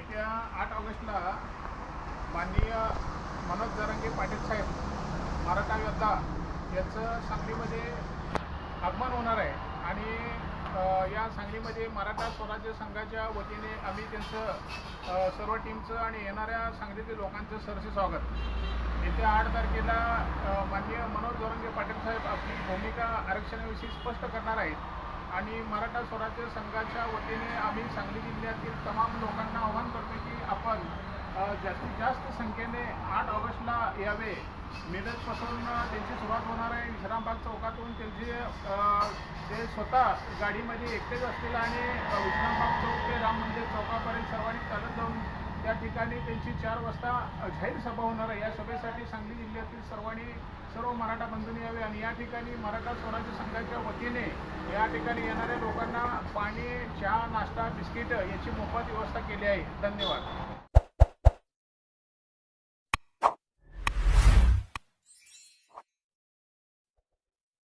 येत्या आठ ऑगस्टला माननीय मनोज जरांगे पाटील साहेब मराठा योद्धा यांचं सांगलीमध्ये आगमन होणार आहे. आणि या सांगलीमध्ये मराठा स्वराज्य संघाच्या वतीने आम्ही त्यांचं सर्व टीमचं आणि येणाऱ्या सांगलीतील लोकांचं सरसे स्वागत. येत्या आठ तारखेला माननीय मनोज जोरंगे पाटील साहेब आपली भूमिका आरक्षणाविषयी स्पष्ट करणार आहेत. आणि मराठा स्वराज्य संघाच्या वतीने आम्ही सांगली जिल्ह्यातील तमाम लोकांना आव्हान आपण जास्तीत जास्त संख्येने आठ ऑगस्टला यावे. मिरजपासून त्यांची सुरुवात होणार आहे. विश्रामबाग चौकातून त्यांची ते स्वतः गाडीमध्ये एकटेच असतील आणि विश्रामबाग चौक ते राम मंदिर चौकापर्यंत सर्वांनी चालत जाऊन त्या ठिकाणी त्यांची चार वाजता जाहीर सभा होणार आहे. या सभेसाठी सांगली जिल्ह्यातील सर्वांनी सर्व मराठा बंधून यावे आणि या ठिकाणी मराठा स्वराज्य संघाच्या वतीने या ठिकाणी येणाऱ्या लोकांना चहा नाश्ता बिस्किट याची मोफत व्यवस्था केली आहे. धन्यवाद.